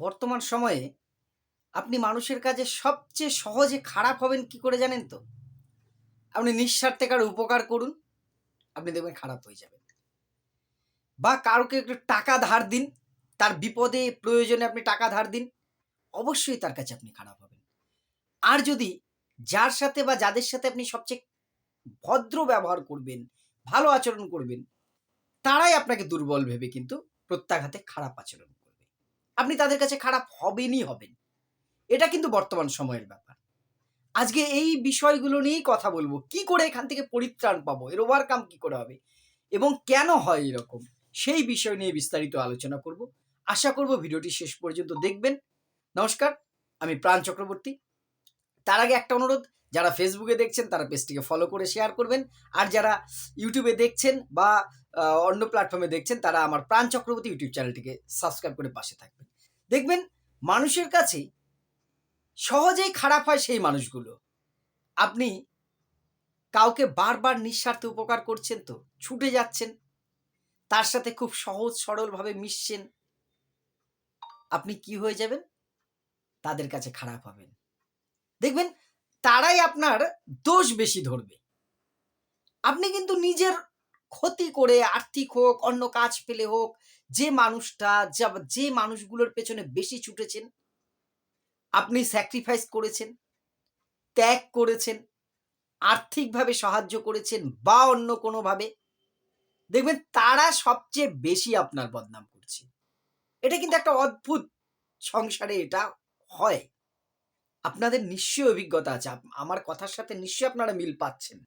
বর্তমান সময়ে আপনি মানুষের কাছে সবচেয়ে সহজে খারাপ হবেন কি করে জানেন তো? আপনি নিঃস্বার্থে কারও উপকার করুন, আপনি দেখবেন খারাপ হয়ে যাবেন। বা কারোকে একটু টাকা ধার দিন, তার বিপদে, প্রয়োজনে আপনি টাকা ধার দিন, অবশ্যই তার কাছে আপনি খারাপ হবেন। আর যদি যার সাথে বা যাদের সাথে আপনি সবচেয়ে ভদ্র ব্যবহার করবেন, ভালো আচরণ করবেন, তারাই আপনাকে দুর্বল ভেবে কিন্তু প্রত্যাঘাতে খারাপ আচরণ আপনি তাদের কাছে খারাপ হবেনই হবেন। এটা কিন্তু বর্তমান সময়ের ব্যাপার। আজকে এই বিষয়গুলো নিয়েই কথা বলব। কি করে এখান থেকে পরিত্রাণ পাবো? এর ওভারকাম কি করে হবে? এবং কেন হয় এরকম? সেই বিষয় নিয়ে বিস্তারিত আলোচনা করব। আশা করব ভিডিওটি শেষ পর্যন্ত দেখবেন। নমস্কার, আমি প্রাণ চক্রবর্তী। তার আগে একটা অনুরোধ, যারা ফেসবুকে দেখছেন, তারা পেজটিকে ফলো করে শেয়ার করবেন। আর যারা ইউটিউবে দেখছেন বা অন্য প্ল্যাটফর্মে দেখছেন, তারা আমার প্রাণ চক্রবর্তী ইউটিউব চ্যানেলটিকে সাবস্ক্রাইব করে পাশে থাকবেন। দেখবেন মানুষের কাছে সহজেই খারাপ হয় সেই মানুষগুলো। আপনি কাউকে বারবার নিঃস্বার্থে উপকার করছেন তো, ছুটে যাচ্ছেন, তার সাথে খুব সহজ সরলভাবে মিশছেন, আপনি কি হয়ে যাবেন? তাদের কাছে খারাপ হবেন। দেখবেন তারাই আপনার দোষ বেশি ধরবে। আপনি কিন্তু নিজের ক্ষতি করে আর্থিক হোক, অন্য কাজ পেলে হোক, যে মানুষটা, যা- মানুষগুলোর পেছনে বেশি ছুটেছেন, আপনি স্যাক্রিফাইস করেছেন, ত্যাগ করেছেন, আর্থিকভাবে সাহায্য করেছেন বা অন্য কোনোভাবে, দেখবেন তারা সবচেয়ে বেশি আপনার বদনাম করছে। এটা কিন্তু একটা অদ্ভুত সংসারে এটা হয়। আপনাদের নিশ্চয়ই অভিজ্ঞতা আছে আমার কথার সাথে নিশ্চয়ই আপনারা মিল পাচ্ছেন।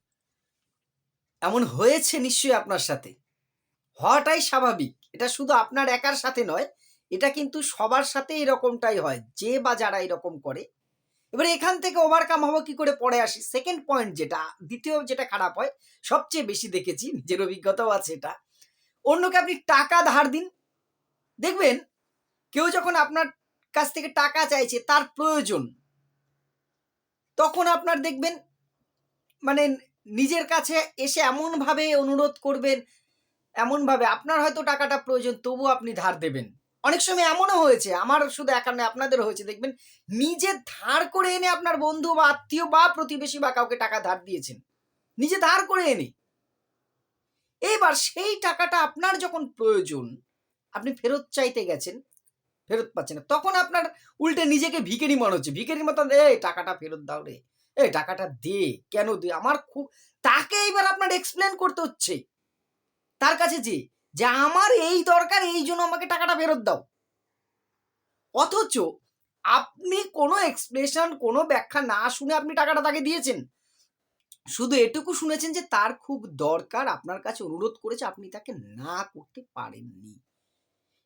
এমন হয়েছে নিশ্চয়ই আপনার সাথে। হওয়াটাই স্বাভাবিক। এটা শুধু আপনার একার সাথে নয়, এটা কিন্তু সবার সাথে এরকমটাই হয়, যে বা যারা এরকম করে। এবারে এখান থেকে ওভারকাম হব কি করে পরে আসি? সেকেন্ড পয়েন্ট যেটা, দ্বিতীয় যেটা খারাপ হয়, সবচেয়ে বেশি দেখেছি, নিজের অভিজ্ঞতাও আছে এটা। অন্যকে আপনি টাকা ধার দিন। দেখবেন, কেউ যখন আপনার কাছ থেকে টাকা চাইছে, তার প্রয়োজন। তখন আপনার দেখবেন মানে নিজের কাছে এসে এমনভাবে অনুরোধ করবেন, এমনভাবে আপনার হয়তো টাকাটা প্রয়োজন তবু আপনি ধার দেবেন। অনেক সময় এমনও হয়েছে, আমার শুধু একা নয় আপনাদের হয়েছে, দেখবেন নিজে ধার করে এনে আপনার বন্ধু বা আত্মীয় বা প্রতিবেশী বা কাউকে টাকা ধার দিয়েছেন। নিজে ধার করে এনে। এইবার সেই টাকাটা আপনার যখন প্রয়োজন, আপনি ফেরত চাইতে গেছেন, ফেরত পাচ্ছেন না, তখন আপনার উল্টে নিজেকে ভিখারি মনে হচ্ছে। ভিখারির মতন, এই টাকাটা ফেরত দাও রে। এই টাকাটা দে, কেন দে? আমার খুব, তাকে এইবার আপনার এক্সপ্লেন করতে হচ্ছে। তার কাছে যে যে আমার এই দরকার, এই জন্য আমাকে টাকাটা ফেরত দাও। অথচ আপনি কোনো এক্সপ্লেশন কোনো ব্যাখ্যা না শুনে আপনি টাকাটা তাকে দিয়েছেন। শুধু এটুকু শুনেছেন যে তার খুব দরকার, আপনার কাছে অনুরোধ করেছে, আপনি তাকে না করতে পারেননি।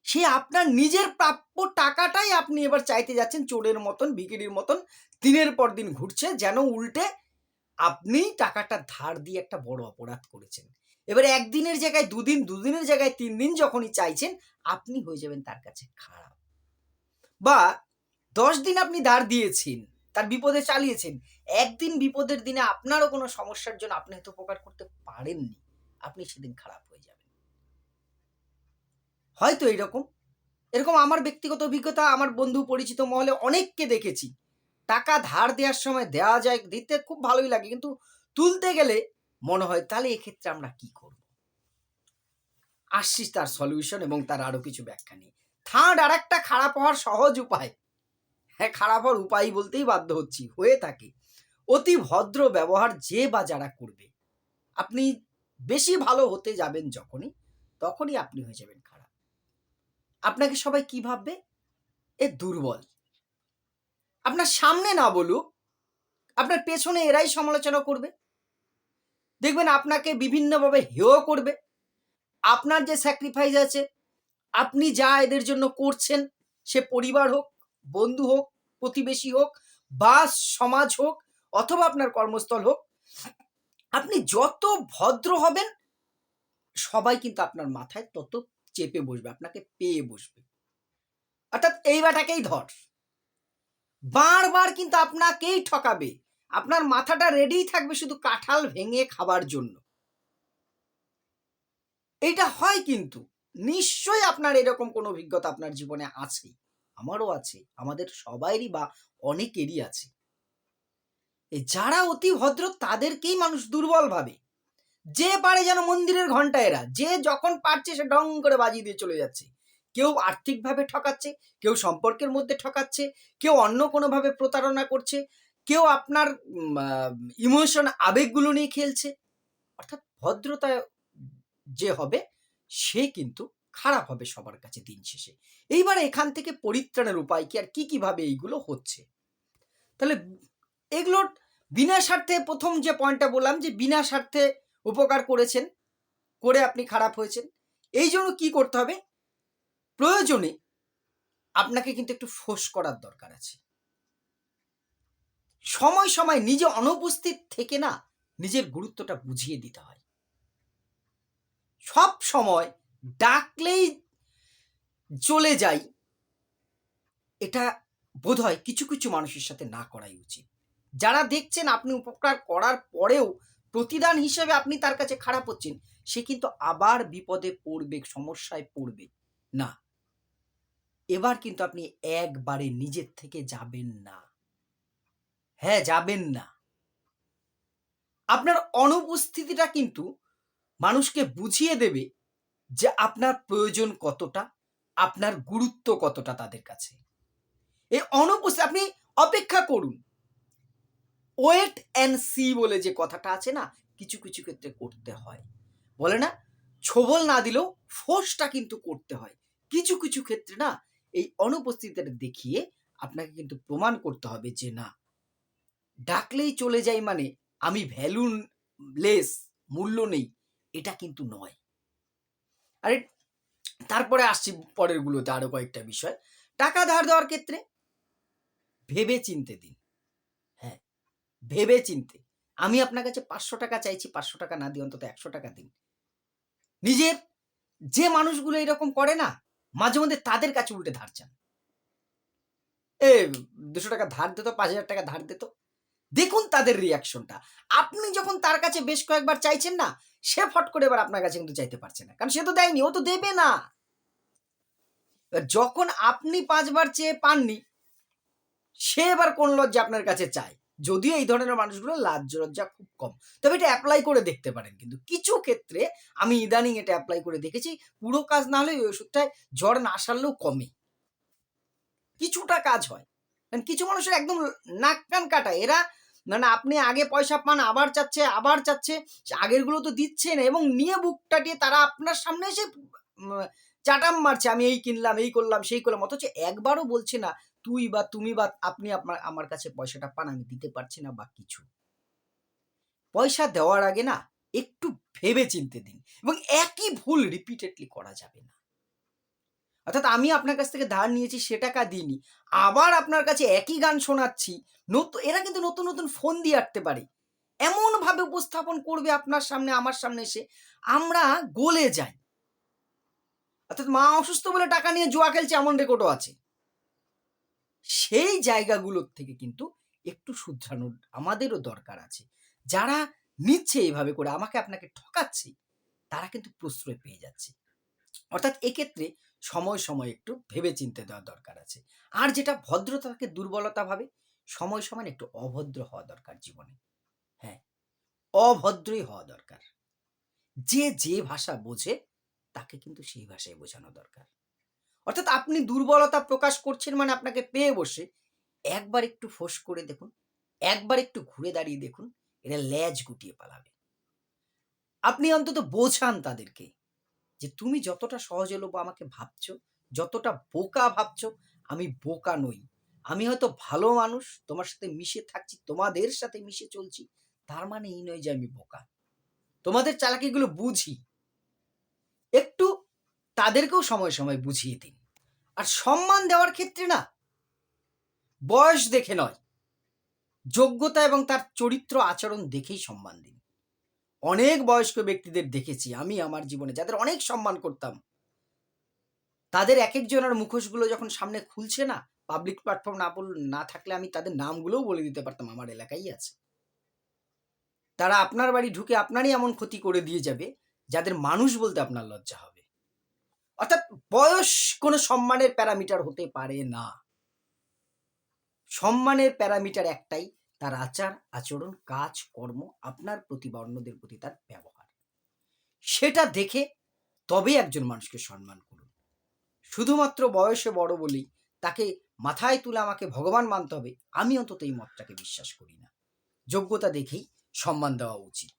সে আপনার নিজের প্রাপ্য টাকাটাই আপনি এবার চাইতে যাচ্ছেন, চোরের মতন, ভিকিরির মতন, দিনের পর দিন ঘুরছে, যেন উল্টে আপনি টাকাটা ধার দিয়ে একটা বড় অপরাধ করেছেন। এবারে একদিনের জায়গায় দুদিন, দুদিনের জায়গায় তিন দিন যখনই চাইছেন, আপনি হয়ে যাবেন তার কাছে খারাপ। বা দশ দিন আপনি ধার দিয়েছেন, তার বিপদে চালিয়েছেন, একদিন বিপদের দিনে আপনারও কোনো সমস্যার জন্য আপনি হয়তো উপকার করতে পারেননি, আপনি সেদিন খারাপ। হয়তো এরকম এরকম আমার ব্যক্তিগত অভিজ্ঞতা, আমার বন্ধু পরিচিত মহলে অনেককে দেখেছি। টাকা ধার দেওয়ার সময় দেওয়া যায়, দিতে খুব ভালোই লাগে, কিন্তু তুলতে গেলে মনে হয়, তাহলে এক্ষেত্রে আমরা কি করব? আসছি তার সলিউশন এবং তার আরও কিছু ব্যাখ্যা নিয়ে। থার্ড আর একটা খারাপ হওয়ার সহজ উপায়। হ্যাঁ খারাপ হওয়ার উপায় বলতেই বাধ্য হচ্ছি, হয়ে থাকে। অতি ভদ্র ব্যবহার যে বা যারা করবে। আপনি বেশি ভালো হতে যাবেন যখনই, তখনই আপনি হয়ে যাবেন খারাপ। আপনাকে সবাই কি ভাববে? এ দুর্বল। আপনার সামনে না বলুক, আপনার পেছনে এরাই সমালোচনা করবে। দেখবেন আপনাকে বিভিন্নভাবে হেয় করবে। আপনার যে স্যাক্রিফাইস আছে, আপনি যা এদের জন্য করছেন, সে পরিবার হোক, বন্ধু হোক, প্রতিবেশী হোক, বা সমাজ হোক, অথবা আপনার কর্মস্থল হোক, আপনি যত ভদ্র হবেন, সবাই কিন্তু আপনার মাথায় তত চেপে বসবে, আপনাকে পেয়ে বসবে। অর্থাৎ এই বাটাকেই ধর। বারবার কিন্তু আপনাকেই ঠকাবে। আপনার মাথাটা রেডি থাকবে শুধু কাঁঠাল ভেঙে খাবার জন্য। এটা হয় কিন্তু। নিশ্চয়ই আপনার এরকম কোনো অভিজ্ঞতা আপনার জীবনে আছে আমারও আছে। আমাদের সবাইরই বা অনেকেরই আছে। যারা অতি ভদ্র, তাদেরকেই মানুষ দুর্বল ভাবে। যে পারে যেন মন্দিরের ঘণ্টা এরা, যে যখন পারছে সে ডং করে বাজিয়ে দিয়ে চলে যাচ্ছে। কেউ আর্থিকভাবে ঠকাচ্ছে, কেউ সম্পর্কের মধ্যে ঠকাচ্ছে, কেউ অন্য কোনোভাবে প্রতারণা করছে, কেউ আপনার ইমোশন আবেগগুলো নিয়ে খেলছে। অর্থাৎ ভদ্রতা যে হবে, সে কিন্তু খারাপ হবে সবার কাছে দিন শেষে। এইবার এখান থেকে পরিত্রাণের উপায় কি, আর কি কীভাবে এইগুলো হচ্ছে? তাহলে এগুলোর বিনা স্বার্থে প্রথম যে পয়েন্টটা বললাম যে, বিনা স্বার্থে উপকার করেছেন, করে আপনি খারাপ হয়েছেন। এই জন্য কি করতে হবে? প্রয়োজনে আপনাকে কিন্তু একটু ফোঁস করার দরকার আছে। সময় সময় নিজে অনুপস্থিত থেকে না নিজের গুরুত্বটা বুঝিয়ে দিতে হয়। সব সময় ডাকলেই চলে যাই, এটা বোধ হয় কিছু কিছু মানুষের সাথে না করাই উচিত। যারা দেখছেন আপনি উপকার করার পরেও প্রতিদান হিসেবে আপনি তার কাছে খারাপ হচ্ছেন, সে কিন্তু আবার বিপদে পড়বে, সমস্যায় পড়বে। না। এবার কিন্তু আপনি একবারে নিজের থেকে যাবেন না। হ্যাঁ যাবেন না। আপনার অনুপস্থিতিটা কিন্তু মানুষকে বুঝিয়ে দেবে যে আপনার প্রয়োজন কতটা, আপনার গুরুত্ব কতটা তাদের কাছে। এই অনুপস্থিতি, আপনি অপেক্ষা করুন। ওয়েট অ্যান্ড সি বলে যে কথাটা আছে না, কিছু কিছু ক্ষেত্রে করতে হয়। বলে না? ছোবল না দিলেও ফোর্সটা কিন্তু করতে হয়। কিছু কিছু ক্ষেত্রে না, এই অনুপস্থিতিটা দেখিয়ে আপনাকে কিন্তু প্রমাণ করতে হবে যে না, ডাকলেই চলে যাই মানে আমি ভ্যালু লেস মূল্য নেই, এটা কিন্তু নয়। আরে, তারপরে আসছি পরের গুলোতে আরও কয়েকটা বিষয়। টাকা ধার দেওয়ার ক্ষেত্রে ভেবে চিনতে দিন। ভেবে চিনতে আমি আপনার কাছে পাঁচশো টাকা চাইছি, পাঁচশো টাকা না দিয়ে অন্তত একশো টাকা দিন। নিজের যে মানুষগুলো এরকম করে না, মাঝে মধ্যে তাদের কাছে উল্টে ধার চান। এ, দুশো টাকা ধার দিত পাঁচ হাজার টাকা ধার দিত দেখুন তাদের রিয়াকশনটা আপনি যখন তার কাছে বেশ কয়েকবার চাইছেন না, সে ফট করে এবার আপনার কাছে কিন্তু চাইতে পারছে না। কারণ সে তো দেয়নি, ও তো দেবে না। যখন আপনি পাঁচবার চেয়ে পাননি, সে এবার কোন লজ্জা আপনার কাছে চায়? যদিও এই ধরনের মানুষগুলো লাজ্জ লজ্জা খুব কম। তবে এটা অ্যাপ্লাই করে দেখতে পারেন কিন্তু কিছু ক্ষেত্রে আমি ইদানিং এটা অ্যাপ্লাই করে দেখেছি, পুরো কাজ না হলে ওই ওষুধটায় জ্বর না সারলেও কমে। কিছুটা কাজ হয়। কারণ কিছু মানুষের একদম নাক কান কাটা এরা মানে আপনি আগে পয়সা পান, আবার চাচ্ছে আবার চাচ্ছে, আগেরগুলো তো দিচ্ছে না এবং নিয়ে বুক টাটিয়ে তারা আপনার সামনে এসে চাটাম মারছে, আমি এই কিনলাম, এই করলাম, সেই করলাম। অথচ একবারও বলছে না, তুই বা তুমি বা আপনি আপনার আমার কাছে পয়সাটা পান, আমি দিতে পারছি না বা কিছু। পয়সা দেওয়ার আগে না, একটু ভেবে চিনতে দিন এবং একই ভুল রিপিটেডলি করা যাবে না। অর্থাৎ আমি আপনার কাছ থেকে ধার নিয়েছি, সে টাকা দিইনি। আবার আপনার কাছে একই গান শোনাচ্ছি নতুন এরা কিন্তু নতুন নতুন ফোন দিয়ে আটতে পারে। এমনভাবে উপস্থাপন করবে আপনার সামনে, আমার সামনে এসে। আমরা গলে যাই। অর্থাৎ মা অসুস্থ বলে টাকা নিয়ে জুয়া খেলছে এমন রেকর্ডও আছে। সেই জায়গাগুলোর থেকে কিন্তু একটু শুধরানোর আমাদেরও দরকার আছে। যারা নিচ্ছে এইভাবে করে, আমাকে আপনাকে ঠকাচ্ছে, তারা কিন্তু প্রশ্রয় পেয়ে যাচ্ছে। অর্থাৎ এক্ষেত্রে সময় সময় একটু ভেবে চিনতে দেওয়া দরকার আছে। আর যেটা ভদ্রতাকে দুর্বলতা ভাবে, সময় সময় একটু অভদ্র হওয়া দরকার জীবনে। হ্যাঁ অভদ্রই হওয়া দরকার। যে যে ভাষা বোঝে তাকে কিন্তু সেই ভাষায় বোঝানো দরকার। অর্থাৎ আপনি দুর্বলতা প্রকাশ করছেন মানে আপনাকে পেয়ে বসে। একবার একটু ফোঁস করে দেখুন, একবার একটু ঘুরে দাঁড়িয়ে দেখুন, এরা ল্যাজ গুটিয়ে পালাবে। আপনি অন্তত বোঝান তাদেরকে যে তুমি যতটা সহজলভ্য আমাকে ভাবছ, যতটা বোকা ভাবছ, আমি বোকা নই। আমি হয়তো ভালো মানুষ, তোমার সাথে মিশে থাকছি, তোমাদের সাথে মিশে চলছি, তার মানে এই নয় যে আমি বোকা। তোমাদের চালাকিগুলো বুঝি একটু তাদেরকেও সময় সময় বুঝিয়ে দিন। আর সম্মান দেওয়ার ক্ষেত্রে না, বয়স দেখে নয়, যোগ্যতা এবং তার চরিত্র আচরণ দেখেই সম্মান দিন। অনেক বয়স্ক ব্যক্তিদের দেখেছি, আমি আমার জীবনে যাদের অনেক সম্মান করতাম, তাদের এক একজনের মুখোশগুলো যখন সামনে খুলছে না পাবলিক প্ল্যাটফর্ম না বল, না থাকলে আমি তাদের নামগুলোও বলে দিতে পারতাম, আমার এলাকায় আছে। তারা আপনার বাড়ি ঢুকে আপনারই এমন ক্ষতি করে দিয়ে যাবে যাদের মানুষ বলতে আপনার লজ্জা হবে। অর্থাৎ বয়স কোনো সম্মানের প্যারামিটার হতে পারে না। সম্মানের প্যারামিটার একটাই, তার আচার, আচরণ, কাজ, কর্ম, আপনার প্রতি বা অন্যদের প্রতি তার ব্যবহার। সেটা দেখে তবে একজন মানুষকে সম্মান করুন। শুধুমাত্র বয়সে বড় বলেই তাকে মাথায় তুলে আমাকে ভগবান মানতে হবে, আমি অন্তত এই মতটাকে বিশ্বাস করি না। যোগ্যতা দেখেই সম্মান দেওয়া উচিত।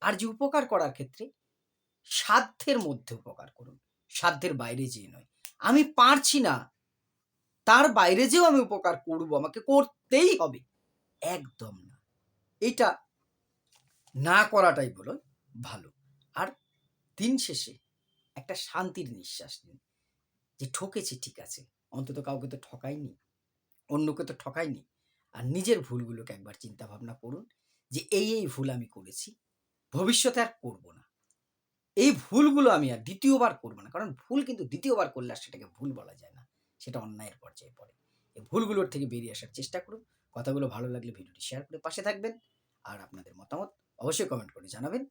আর যে উপকার করার ক্ষেত্রে সাধ্যের মধ্যে উপকার করুন। সাধ্যের বাইরে যেয়ে নয়। আমি পারছি না। তার বাইরে যেও আমি উপকার করব, আমাকে করতেই হবে। একদম না। এটা না করাটাই বলো ভালো। আর দিন শেষে একটা শান্তির নিঃশ্বাস নিন। যে ঠকেছি ঠিক আছে, অন্তত কাউকে তো ঠকাইনি, অন্যকে তো ঠকাইনি। আর নিজের ভুলগুলোকে একবার চিন্তা ভাবনা করুন যে এই এই ভুল আমি করেছি, ভবিষ্যতে আর করব না। এই ভুলগুলো আমি আর দ্বিতীয়বার করব না। কারণ ভুল কিন্তু দ্বিতীয়বার করলে আর সেটাকে ভুল বলা যায় না। সেটা অন্যায়ের পর্যায়ে পড়ে। এই ভুলগুলোর থেকে বেরিয়ে আসার চেষ্টা করুন। কথাগুলো ভালো লাগলে ভিডিওটি শেয়ার করে পাশে থাকবেন। আর আপনাদের মতামত অবশ্যই কমেন্ট করে জানাবেন।